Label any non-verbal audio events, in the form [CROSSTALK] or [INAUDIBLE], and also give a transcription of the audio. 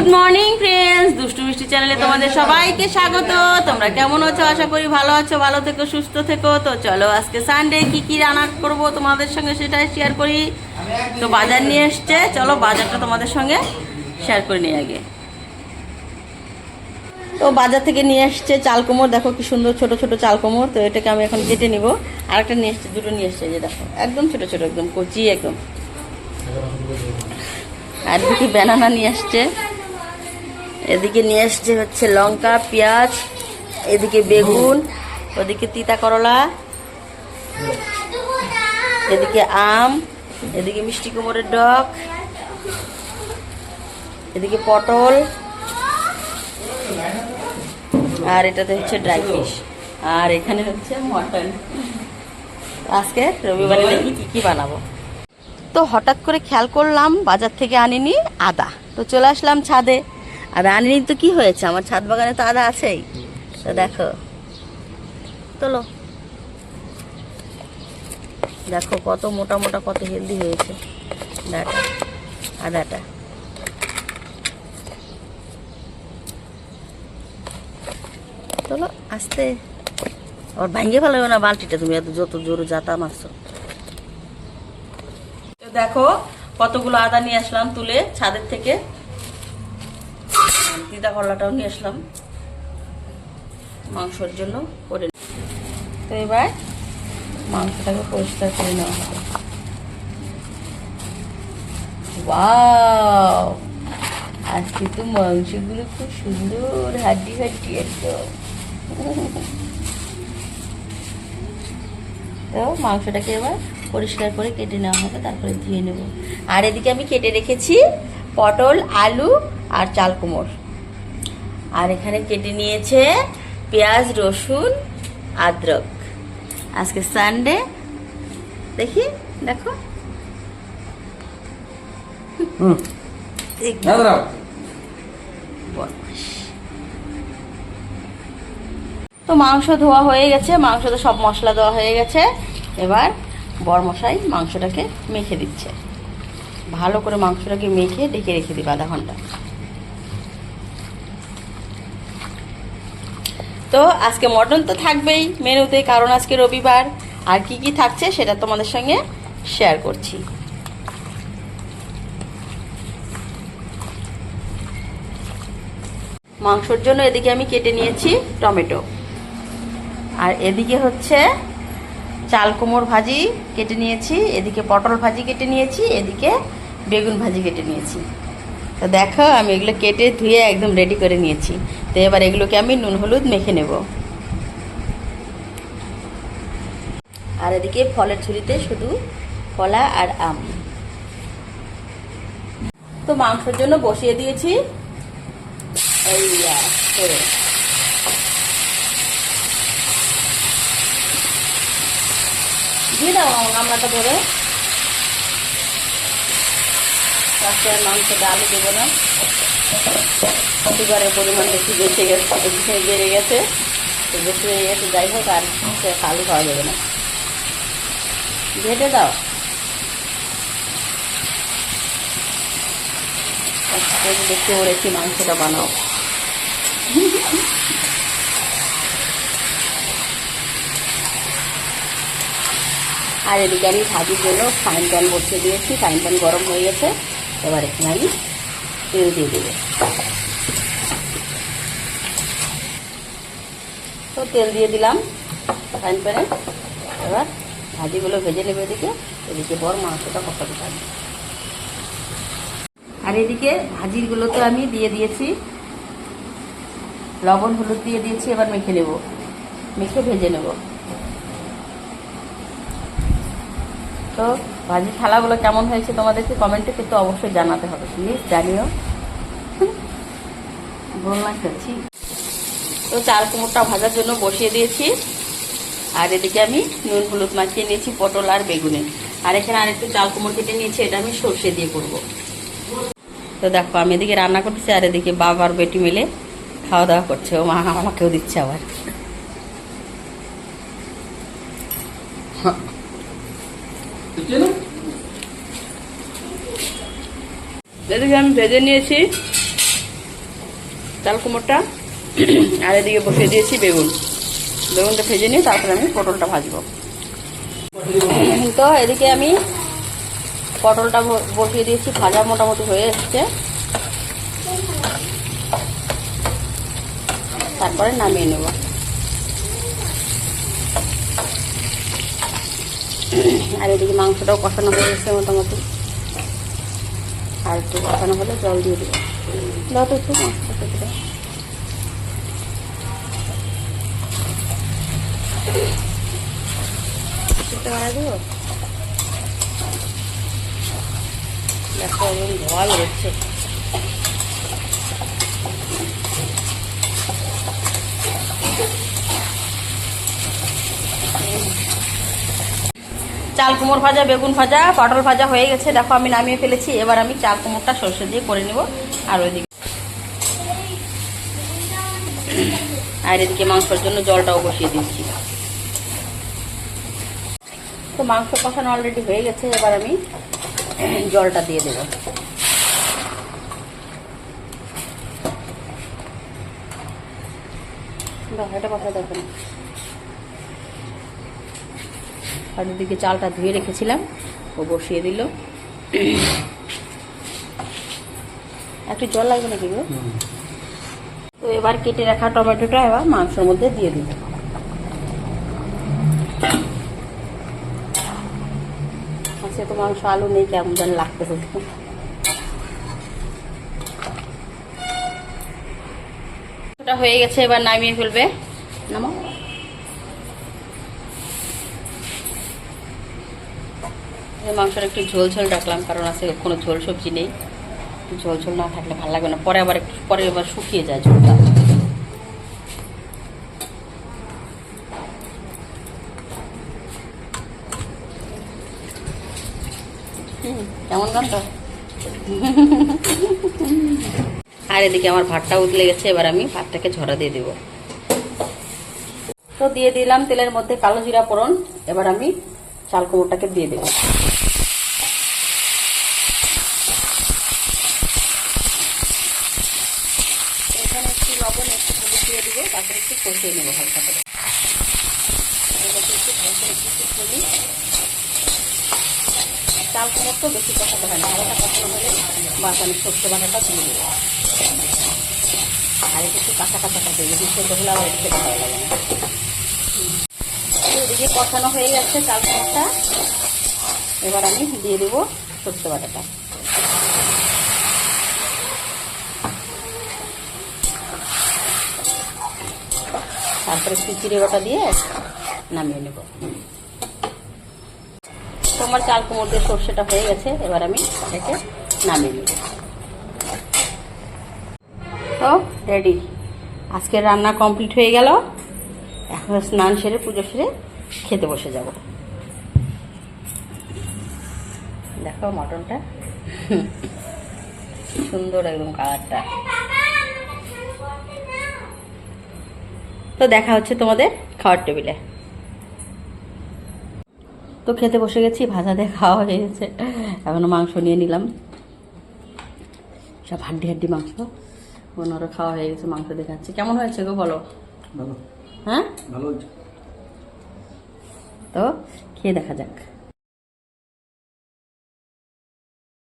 Good morning friends দুষ্টু মিষ্টি চ্যানেলে তোমাদের সবাইকে স্বাগত। তোমরা কেমন আছো? আশা করি ভালো আছো, ভালো থেকো, সুস্থ থেকো। তো চলো আজকে সানডে কি কি রান্না করব তোমাদের সঙ্গে সেটাই শেয়ার করি। তো বাজার নিয়ে এসছে। চলো বাজারটা তোমাদের সঙ্গে শেয়ার করে নিই আগে। তো বাজার থেকে নিয়ে এসছে চাল কোমর দেখো কি সুন্দর ছোট ছোট চাল কোমর তো এটাকে আমি এখন কেটে নিব। আরেকটা নিয়ে এসছে, দুটো নিয়ে এসছে যে দেখো। একদম ছোট ছোট, একদম কচি, একদম। আর দিকে ব্যানানা নিয়ে আসছে এদিকে নিয়ে আসছে হচ্ছে লঙ্কা, পেঁয়াজ, এদিকে বেগুন, ওদিকে তিতা করলা, এদিকে আম, এদিকে মিষ্টি কুমড়ের ডক এদিকে পটল, আর এটাতে হচ্ছে ড্রাই ফিশ। আর এখানে হচ্ছে মটন। আজকে রবিবারে দেখি কি কি বানাবো। তো হঠাৎ করে খেয়াল করলাম, বাজার থেকে আনিনি আদা। তো চলে আসলাম ছাদে। আদা আনিনি তো কি হয়েছে? আমার ছাদ বাগানে তো আদা আছেই। তো দেখো। তোলো। দেখো কত মোটা মোটা, কত হেলদি হয়েছে। আদাটা। তোলো, আস্তে। আবার ভাঙ্গে ফেলাবে না বালতিটা তুমি? এত যত জোরে যাতা মারছো। দেখো, কতগুলো আদা নিয়ে আসলাম তুলে ছাদের থেকে। দিদা করলাটাও নিয়ে আসলাম। মাংসের জন্য করে। তো এবার মাংসটাকে পরিষ্কার করে নেওয়া হবে। আজকে তো মাংসগুলো খুব সুন্দর, হাড্ডি হাড্ডি একদম। তো মাংসটাকে এবার পরিষ্কার করে কেটে নেওয়া হবে, তারপরে ধুয়ে নেব। আর এদিকে আমি কেটে রেখেছি পটল, আলু আর চাল কুমড়। আর এখানে কেটে নিয়েছে পেঁয়াজ রসুন আদ্রক। আজকে সানডে দেখি দেখো। তো মাংস ধোয়া হয়ে গেছে মাংসতে সব মশলা দেওয়া হয়ে গেছে। এবার বরমশাই মাংসটাকে মেখে দিচ্ছে। ভালো করে মাংসটাকে মেখে ডেকে রেখে দিবে আধা ঘণ্টা। তো আজকে মটন তো থাকবেই মেনুতে, কারণ আজকে রবিবার। আর কি কি থাকছে সেটা তোমাদের সঙ্গে শেয়ার করছি। মাংসর জন্য এদিকে আমি কেটে নিয়েছি টমেটো। আর এদিকে হচ্ছে চাল কুমড় ভাজি কেটে নিয়েছি, এদিকে পটল ভাজি কেটে নিয়েছি, এদিকে বেগুন ভাজি কেটে নিয়েছি। তো দেখো আমি এগুলো কেটে ধুয়ে একদম রেডি করে নিয়েছি। তো এবার এগুলোকে আমি নুন, হলুদ মেখে নেব। আর এদিকে ফলের ঝুড়িতে শুধু কলা আর আম। তো মাংসের জন্য বসিয়ে দিয়েছি। দিয়ে দাও আমার ধরে। মাংসটা আলু দেবো না। সুগারের পরিমাণ বেশি বেশি গেছে বেড়ে গেছে। তো বেশি হয়ে গেছে, যাই হোক, আর আলু খাওয়া যাবে না। ঘেটে দাও। দেখতে ওরেছি মাংসটা বানাও। আর এদিকে আমি ভাজির জন্য ফ্রাইং প্যান বসিয়ে দিয়েছি। ফ্রাইং প্যান গরম হয়ে গেছে। এবার এখানে আমি তেল দিয়ে দেবো। তো তেল দিয়ে দিলাম। ফ্রাইং প্যানে এবার ভাজিগুলো ভেজে নেবে এদিকে। এদিকে বর মাংসটা কষাতে থাকবে আর এদিকে ভাজিগুলো তো আমি দিয়ে দিয়েছি। লবণ, হলুদ দিয়ে দিয়েছি। এবার মেখে নেব। মেখে ভেজে নেব। তো ভাজি থালাগুলো কেমন হয়েছে তোমাদেরকে কমেন্টে কিন্তু অবশ্যই জানাতে হবে প্লিজ জানিও। বলনা খেলছি তো চাল কুমড়টা ভাজার জন্য বসিয়ে দিয়েছি। আর এদিকে আমি নুন হলুদ মাখিয়ে নিয়েছি, পটল আর বেগুনে। আর এখানে আরেকটু চাল কুমড় কেটে নিয়েছি, এটা আমি সর্ষে দিয়ে করব। তো দেখো, আমি এদিকে রান্না করতেছি আর এদিকে বাবা আর বেটি মিলে খাওয়া দাওয়া করছে। ও মা, আমাকেও দিচ্ছে আবার। [LAUGHS] এদিকে আমি ভেজে নিয়েছি চাল কুমড়োটা, আর এদিকে বসিয়ে দিয়েছি বেগুন। বেগুনটা ভেজে নিয়ে তারপরে আমি পটলটা ভাজবো। তো এদিকে আমি পটলটা বসিয়ে দিয়েছি, ভাজা মোটামুটি হয়ে এসছে। তারপরে নামিয়ে নেব। আর এদিকে মাংসটাও কষানো হয়ে গেছে মোটামুটি। আর একটু কষানো হলে জল দিয়ে দেবো। দাও তো একটু মাংসটা কেটে। একটু দেবো বেরোচ্ছে চাল কুমড় ভাজা, বেগুন ভাজা, পটল ভাজা হয়ে গেছে। দেখো, আমি নামিয়ে ফেলেছি। এবার আমি চাল কুমড়টা সরষে দিয়ে করে নেব। আর ওইদিকে আর এদিকে মাংসের জন্য জলটাও বসিয়ে দিচ্ছি। তো মাংস কষানো অলরেডি হয়ে গেছে। এবার আমি জলটা দিয়ে দেবো। এটা কথা দেখো না। আর ওদিকে চালটা ধুয়ে রেখেছিলাম, ও বসিয়ে দিল। একটু জল লাগবে নাকি গো? তো এবার কেটে রাখা টমেটোটা এবার মাংসের মধ্যে দিয়ে দিব আজকে তো মাংস আলু নেই, কেমন যেন লাগতেছে। হয়ে গেছে, এবার নামিয়ে ফেলবে। নামো মাংসটা একটু ঝোল ঝোল রাখলাম কারণ আছে কোনো ঝোল সবজি নেই। ঝোল ঝোল না থাকলে ভালো লাগবে না। পরে আবার একটু, পরে আবার শুকিয়ে যায় ঝোলটা। কেমন আর এদিকে আমার ভাতটা উতলে গেছে, এবার আমি ভাতটাকে ঝরা দিয়ে দেব। তো দিয়ে দিলাম তেলের মধ্যে কালো জিরা ফোড়ন। এবার আমি চাল কুমড়োটাকে দিয়ে দেবো এখানে একটু লবণ দিয়ে দেবো, তারপরে একটু করে। চাল বেশি হয় না হলে দিয়ে দেবো। আর একটু কাঁচা কাঁচা কাঁচা যদি সেদ্ধ হলে আবার একটু ভালো লাগে না। এদিকে কষানো হয়ে গেছে চাল কুমড়োটা এবার আমি দিয়ে দেবো সর্ষে বাটাটা। তারপরে খিচুড়ি বাটা দিয়ে নামিয়ে নেব। তোমার চাল কুমড় দিয়ে সর্ষেটা হয়ে গেছে, এবার আমি এটাকে নামিয়ে নেব। তো রেডি আজকে রান্না কমপ্লিট হয়ে গেল। এখন স্নান সেরে পুজো সেরে খেতে বসে যাব। দেখো মটনটা। সুন্দর একদম কালারটা। তো দেখা হচ্ছে তোমাদের খাওয়ার টেবিলে। তো খেতে বসে গেছি ভাজা দিয়ে খাওয়া হয়ে গেছে। এখনও মাংস নিয়ে নিলাম। সব হাড্ডি হাড্ডি মাংস। ওনারও খাওয়া হয়ে গেছে মাংস দেখাচ্ছে। কেমন হয়েছে গো বলো? হ্যাঁ? ভালো হয়েছে। তো খেয়ে দেখা যাক।